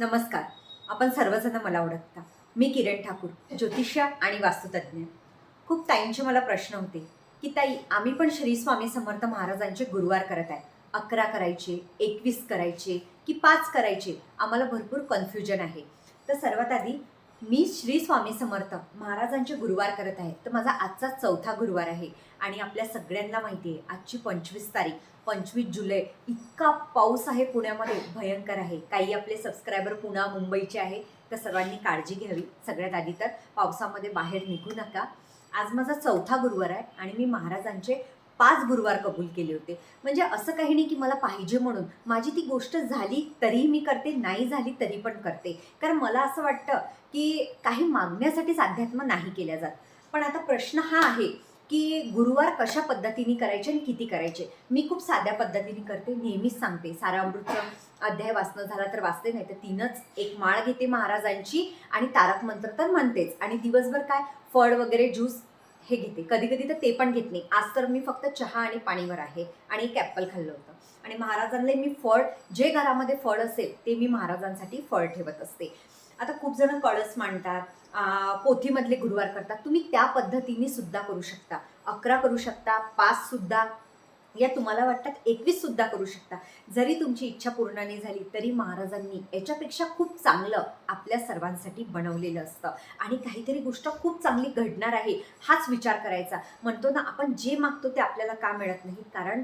नमस्कार. आपण सर्वजण मला ओळखता. मी किरण ठाकूर ज्योतिष्य आणि वास्तुतज्ञ खूप ताईंचे मला प्रश्न होते की ताई आम्ही पण श्री स्वामी समर्थ महाराजांचे गुरुवार करत आहे. अकरा करायचे एकवीस करायचे की पाच करायचे आम्हाला भरपूर कन्फ्युजन आहे. तर सर्वात आधी मी श्री स्वामी समर्थ महाराजांचे गुरुवार करत आहे. तर माझा आजचा चौथा गुरुवार आहे. आणि आपल्या सगळ्यांना माहिती आहे आजची पंचवीस तारीख पंचवीस जुलै इतका पाऊस आहे पुण्यामध्ये भयंकर आहे. काही आपले सबस्क्रायबर पुणा मुंबईचे आहे तर सर्वांनी काळजी घ्यावी सगळ्यात आधी तर पावसामध्ये बाहेर निघू नका. आज माझा चौथा गुरुवार आहे आणि मी महाराजांचे पाच गुरुवार कबूल केले होते. म्हणजे असं काही नाही की मला पाहिजे म्हणून. माझी ती गोष्ट झाली तरीही मी करते नाही झाली तरी पण करते. कारण मला असं वाटतं की काही मागण्यासाठीच अध्यात्म नाही केल्या जात. पण आता प्रश्न हा आहे की गुरुवार कशा पद्धतीने करायचे आणि किती करायचे? मी खूप साध्या पद्धतीने करते नेहमीच सांगते. सारामृतचं अध्याय वाचणं झाला तर वाचते नाही तर तीनच. एक माळ घेते महाराजांची आणि तारक मंत्र तर म्हणतेच. आणि दिवसभर काय? फळ वगैरे ज्यूस हे घेते. कधी कधी तर ते पण घेत नाही. आज तर मी फक्त चहा आणि पाणीवर आहे आणि एक ॲपल खाल्लं होतं. आणि महाराजांना मी फळ जे घरामध्ये फळ असेल ते मी महाराजांसाठी फळ ठेवत असते. आता खूप जण कळस मांडतात पोथीमधले गुरुवार करतात. तुम्ही त्या पद्धतीने सुद्धा करू शकता. अकरा करू शकता पाच सुद्धा. या तुम्हाला वाटतात एकवीस सुद्धा करू शकता. जरी तुमची इच्छा पूर्ण नाही झाली तरी महाराजांनी याच्यापेक्षा खूप चांगलं आपल्या सर्वांसाठी बनवलेलं असतं. आणि काहीतरी गोष्ट खूप चांगली घडणार आहे हाच विचार करायचा. म्हणतो ना आपण जे मागतो ते आपल्याला का मिळत नाही? कारण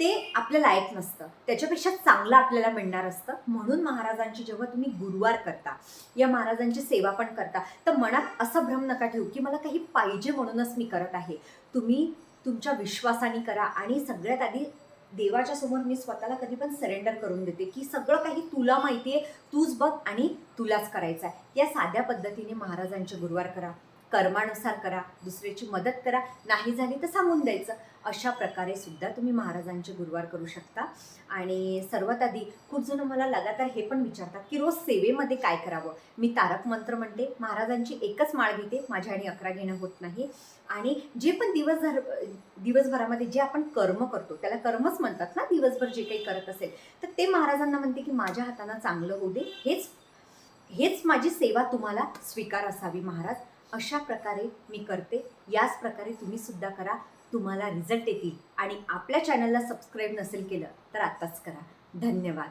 ते आपल्या लायक नसतं. त्याच्यापेक्षा चांगलं आपल्याला मिळणार असतं. म्हणून महाराजांची जेव्हा तुम्ही गुरुवार करता या महाराजांची सेवा पण करता तर मनात असा भ्रम नका ठेवू की मला काही पाहिजे म्हणूनच मी करत आहे. तुम्ही तुमच्या विश्वासाने करा आणि सगळ्यात आधी देवाच्या समोर मी स्वतःला कधी पण सरेंडर करून देते. की सगळं काही तुला माहिती आहे तूच बघ आणि तुलाच करायचं आहे या साध्या पद्धतीने महाराजांचे गुरुवार करा. कर्मानुसार करा दुसऱ्याची मदत करा नाही झाली तर सांगून द्यायचं. अशा प्रकारे सुद्धा तुम्ही महाराजांचे गुरुवार करू शकता. आणि सर्वात आधी खूप जण मला लगातार हे पण विचारतात की रोज सेवेमध्ये काय करावं? मी तारक मंत्र म्हणते महाराजांची एकच माळ घेते माझ्या आणि अकरा घेणं होत नाही. आणि जे पण दिवसभर दिवसभरामध्ये जे आपण कर्म करतो त्याला कर्मच म्हणतात ना दिवसभर जे काही करत असेल तर ते महाराजांना म्हणते की माझ्या हातानं चांगलं होऊ दे. हेच हेच माझी सेवा तुम्हाला स्वीकार असावी महाराज. अशा प्रकारे मी करते. याच प्रकारे तुम्ही सुद्धा करा. तुम्हाला रिझल्ट येतील. आणि आपल्या चॅनलला सबस्क्राईब नसेल केलं तर आत्ताच करा. धन्यवाद.